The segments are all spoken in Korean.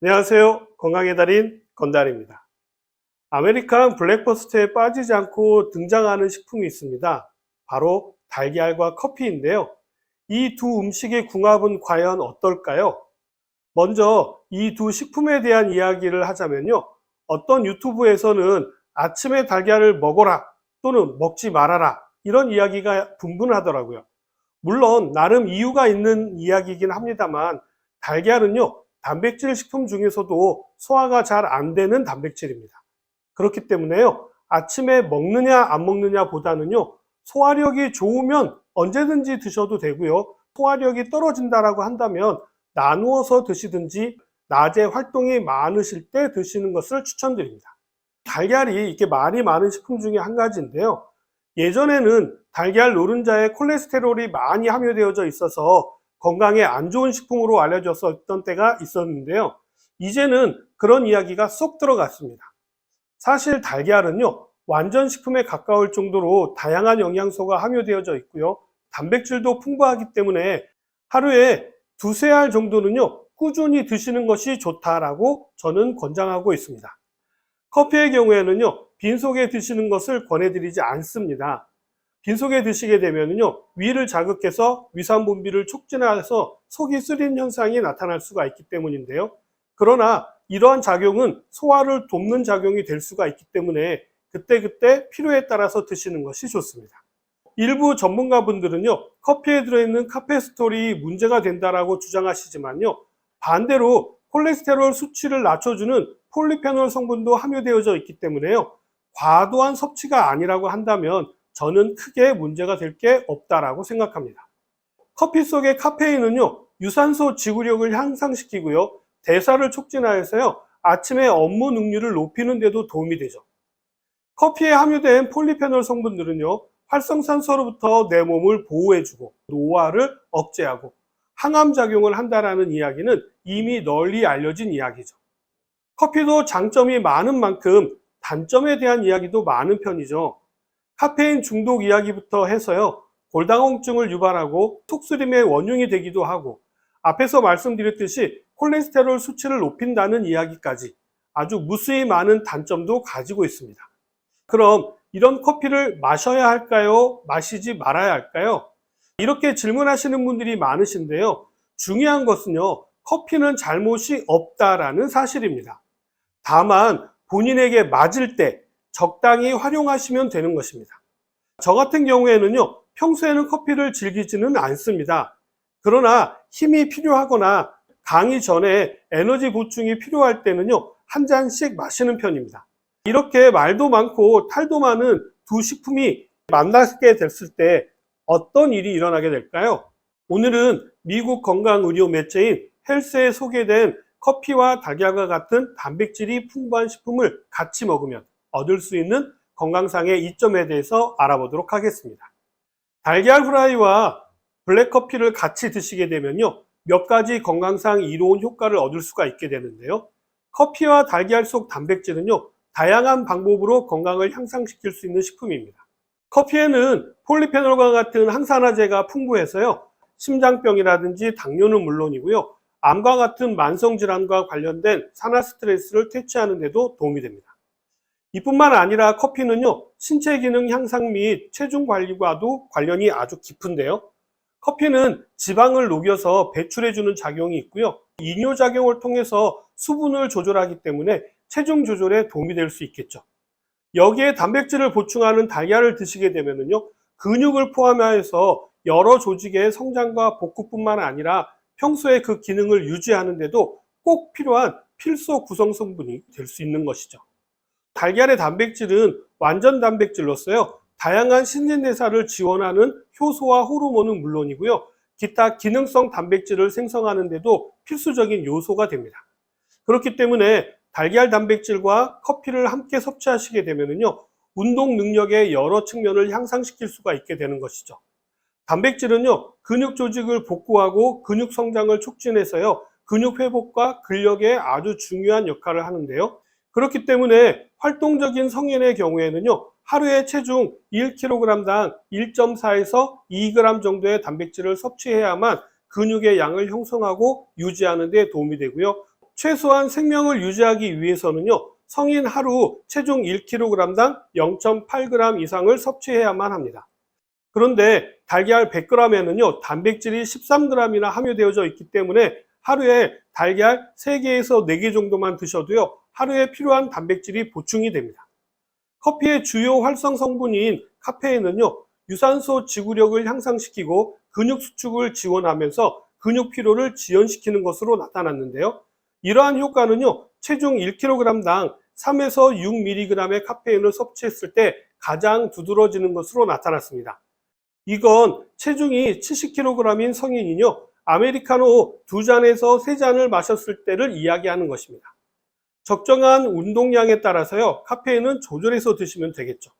안녕하세요. 건강의 달인 건달입니다. 아메리칸 블랙버스트에 빠지지 않고 등장하는 식품이 있습니다. 바로 달걀과 커피인데요. 이 두 음식의 궁합은 과연 어떨까요? 먼저 이 두 식품에 대한 이야기를 하자면요. 어떤 유튜브에서는 아침에 달걀을 먹어라 또는 먹지 말아라 이런 이야기가 분분하더라고요. 물론 나름 이유가 있는 이야기이긴 합니다만 달걀은요 단백질 식품 중에서도 소화가 잘 안 되는 단백질입니다. 그렇기 때문에요 아침에 먹느냐 안 먹느냐 보다는요 소화력이 좋으면 언제든지 드셔도 되고요 소화력이 떨어진다라고 한다면 나누어서 드시든지 낮에 활동이 많으실 때 드시는 것을 추천드립니다. 달걀이 이렇게 말이 많은 식품 중에 한 가지인데요. 예전에는 달걀 노른자에 콜레스테롤이 많이 함유되어져 있어서 건강에 안 좋은 식품으로 알려졌었던 때가 있었는데요. 이제는 그런 이야기가 쏙 들어갔습니다. 사실 달걀은요, 완전 식품에 가까울 정도로 다양한 영양소가 함유되어져 있고요. 단백질도 풍부하기 때문에 하루에 두세 알 정도는요, 꾸준히 드시는 것이 좋다라고 저는 권장하고 있습니다. 커피의 경우에는요, 빈속에 드시는 것을 권해드리지 않습니다. 빈속에 드시게 되면요, 위를 자극해서 위산 분비를 촉진해서 속이 쓰린 현상이 나타날 수가 있기 때문인데요. 그러나 이러한 작용은 소화를 돕는 작용이 될 수가 있기 때문에 그때그때 필요에 따라서 드시는 것이 좋습니다. 일부 전문가분들은요, 커피에 들어있는 카페스톨이 문제가 된다라고 주장하시지만요, 반대로 콜레스테롤 수치를 낮춰주는 폴리페놀 성분도 함유되어져 있기 때문에요, 과도한 섭취가 아니라고 한다면 저는 크게 문제가 될 게 없다라고 생각합니다. 커피 속의 카페인은요, 유산소 지구력을 향상시키고요, 대사를 촉진하여서요, 아침에 업무 능률을 높이는 데도 도움이 되죠. 커피에 함유된 폴리페놀 성분들은요, 활성산소로부터 내 몸을 보호해주고 노화를 억제하고 항암 작용을 한다라는 이야기는 이미 널리 알려진 이야기죠. 커피도 장점이 많은 만큼 단점에 대한 이야기도 많은 편이죠. 카페인 중독 이야기부터 해서요. 골다공증을 유발하고 톡스림의 원흉이 되기도 하고 앞에서 말씀드렸듯이 콜레스테롤 수치를 높인다는 이야기까지 아주 무수히 많은 단점도 가지고 있습니다. 그럼 이런 커피를 마셔야 할까요? 마시지 말아야 할까요? 이렇게 질문하시는 분들이 많으신데요. 중요한 것은요. 커피는 잘못이 없다라는 사실입니다. 다만 본인에게 맞을 때 적당히 활용하시면 되는 것입니다. 저 같은 경우에는요, 평소에는 커피를 즐기지는 않습니다. 그러나 힘이 필요하거나 강의 전에 에너지 보충이 필요할 때는요, 한 잔씩 마시는 편입니다. 이렇게 말도 많고 탈도 많은 두 식품이 만나게 됐을 때 어떤 일이 일어나게 될까요? 오늘은 미국 건강의료 매체인 헬스에 소개된 커피와 달걀과 같은 단백질이 풍부한 식품을 같이 먹으면 얻을 수 있는 건강상의 이점에 대해서 알아보도록 하겠습니다. 달걀 후라이와 블랙커피를 같이 드시게 되면요. 몇 가지 건강상 이로운 효과를 얻을 수가 있게 되는데요. 커피와 달걀 속 단백질은요. 다양한 방법으로 건강을 향상시킬 수 있는 식품입니다. 커피에는 폴리페놀과 같은 항산화제가 풍부해서요. 심장병이라든지 당뇨는 물론이고요. 암과 같은 만성 질환과 관련된 산화 스트레스를 퇴치하는 데도 도움이 됩니다. 이뿐만 아니라 커피는요, 신체 기능 향상 및 체중 관리와도 관련이 아주 깊은데요. 커피는 지방을 녹여서 배출해주는 작용이 있고요. 이뇨작용을 통해서 수분을 조절하기 때문에 체중 조절에 도움이 될 수 있겠죠. 여기에 단백질을 보충하는 달걀을 드시게 되면요. 근육을 포함하여서 여러 조직의 성장과 복구뿐만 아니라 평소에 그 기능을 유지하는데도 꼭 필요한 필수 구성 성분이 될 수 있는 것이죠. 달걀의 단백질은 완전 단백질로서요. 다양한 신진대사를 지원하는 효소와 호르몬은 물론이고요. 기타 기능성 단백질을 생성하는 데도 필수적인 요소가 됩니다. 그렇기 때문에 달걀 단백질과 커피를 함께 섭취하시게 되면요. 운동 능력의 여러 측면을 향상시킬 수가 있게 되는 것이죠. 단백질은요, 근육 조직을 복구하고 근육 성장을 促진해서요, 근육 회복과 근력에 아주 중요한 역할을 하는데요. 그렇기 때문에 활동적인 성인의 경우에는요, 하루에 체중 1kg당 1.4에서 2g 정도의 단백질을 섭취해야만 근육의 양을 형성하고 유지하는 데 도움이 되고요. 최소한 생명을 유지하기 위해서는요, 성인 하루 체중 1kg당 0.8g 이상을 섭취해야만 합니다. 그런데 달걀 100g에는요, 단백질이 13g이나 함유되어져 있기 때문에 하루에 달걀 3개에서 4개 정도만 드셔도요, 하루에 필요한 단백질이 보충이 됩니다. 커피의 주요 활성 성분인 카페인은요, 유산소 지구력을 향상시키고 근육 수축을 지원하면서 근육 피로를 지연시키는 것으로 나타났는데요. 이러한 효과는요, 체중 1kg당 3에서 6mg의 카페인을 섭취했을 때 가장 두드러지는 것으로 나타났습니다. 이건 체중이 70kg인 성인이요, 아메리카노 두 잔에서 세 잔을 마셨을 때를 이야기하는 것입니다. 적정한 운동량에 따라서요, 카페인은 조절해서 드시면 되겠죠.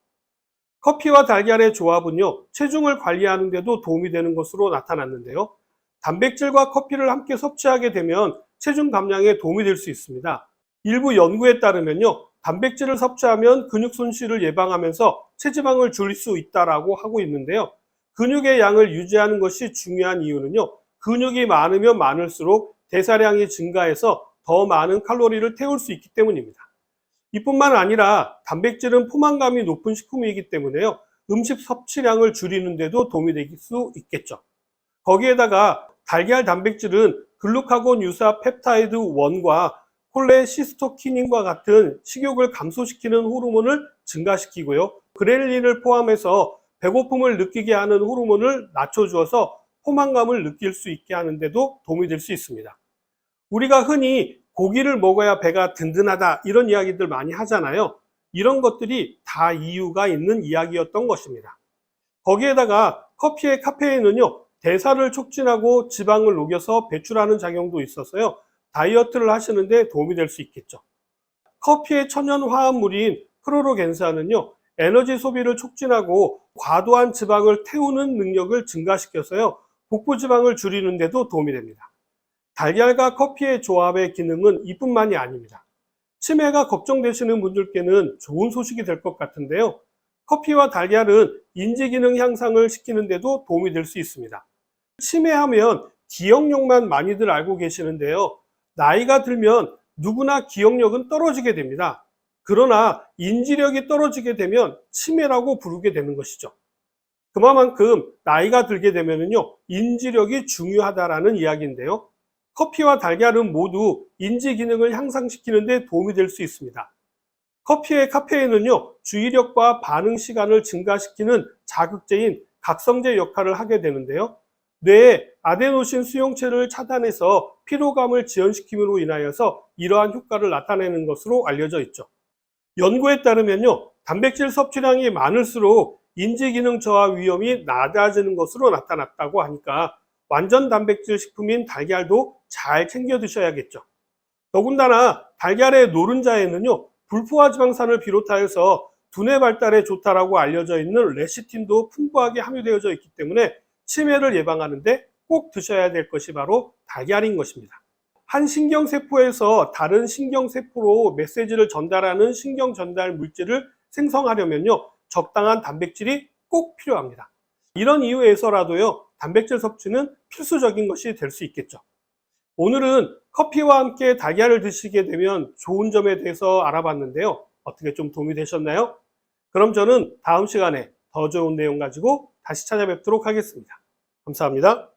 커피와 달걀의 조합은요, 체중을 관리하는 데도 도움이 되는 것으로 나타났는데요. 단백질과 커피를 함께 섭취하게 되면 체중 감량에 도움이 될 수 있습니다. 일부 연구에 따르면요, 단백질을 섭취하면 근육 손실을 예방하면서 체지방을 줄일 수 있다라고 하고 있는데요. 근육의 양을 유지하는 것이 중요한 이유는요, 근육이 많으면 많을수록 대사량이 증가해서 더 많은 칼로리를 태울 수 있기 때문입니다. 이뿐만 아니라 단백질은 포만감이 높은 식품이기 때문에요. 음식 섭취량을 줄이는데도 도움이 될 수 있겠죠. 거기에다가 달걀 단백질은 글루카곤 유사 펩타이드 1과 콜레시스토키닌과 같은 식욕을 감소시키는 호르몬을 증가시키고요. 그렐린을 포함해서 배고픔을 느끼게 하는 호르몬을 낮춰주어서 포만감을 느낄 수 있게 하는데도 도움이 될 수 있습니다. 우리가 흔히 고기를 먹어야 배가 든든하다 이런 이야기들 많이 하잖아요. 이런 것들이 다 이유가 있는 이야기였던 것입니다. 거기에다가 커피의 카페인은요, 대사를 촉진하고 지방을 녹여서 배출하는 작용도 있어서요, 다이어트를 하시는데 도움이 될 수 있겠죠. 커피의 천연 화합물인 크로로겐산은요, 에너지 소비를 촉진하고 과도한 지방을 태우는 능력을 증가시켜서요, 복부 지방을 줄이는데도 도움이 됩니다. 달걀과 커피의 조합의 기능은 이뿐만이 아닙니다. 치매가 걱정되시는 분들께는 좋은 소식이 될 것 같은데요. 커피와 달걀은 인지 기능 향상을 시키는데도 도움이 될 수 있습니다. 치매하면 기억력만 많이들 알고 계시는데요. 나이가 들면 누구나 기억력은 떨어지게 됩니다. 그러나 인지력이 떨어지게 되면 치매라고 부르게 되는 것이죠. 그만큼 나이가 들게 되면요 인지력이 중요하다라는 이야기인데요. 커피와 달걀은 모두 인지 기능을 향상시키는데 도움이 될 수 있습니다. 커피의 카페인은요, 주의력과 반응 시간을 증가시키는 자극제인 각성제 역할을 하게 되는데요. 뇌에 아데노신 수용체를 차단해서 피로감을 지연시킴으로 인하여서 이러한 효과를 나타내는 것으로 알려져 있죠. 연구에 따르면요, 단백질 섭취량이 많을수록 인지기능 저하 위험이 낮아지는 것으로 나타났다고 하니까 완전 단백질 식품인 달걀도 잘 챙겨 드셔야겠죠. 더군다나 달걀의 노른자에는요, 불포화 지방산을 비롯하여서 두뇌 발달에 좋다라고 알려져 있는 레시틴도 풍부하게 함유되어져 있기 때문에 치매를 예방하는데 꼭 드셔야 될 것이 바로 달걀인 것입니다. 한 신경세포에서 다른 신경세포로 메시지를 전달하는 신경 전달 물질을 생성하려면요, 적당한 단백질이 꼭 필요합니다. 이런 이유에서라도요, 단백질 섭취는 필수적인 것이 될 수 있겠죠. 오늘은 커피와 함께 달걀을 드시게 되면 좋은 점에 대해서 알아봤는데요. 어떻게 좀 도움이 되셨나요? 그럼 저는 다음 시간에 더 좋은 내용 가지고 다시 찾아뵙도록 하겠습니다. 감사합니다.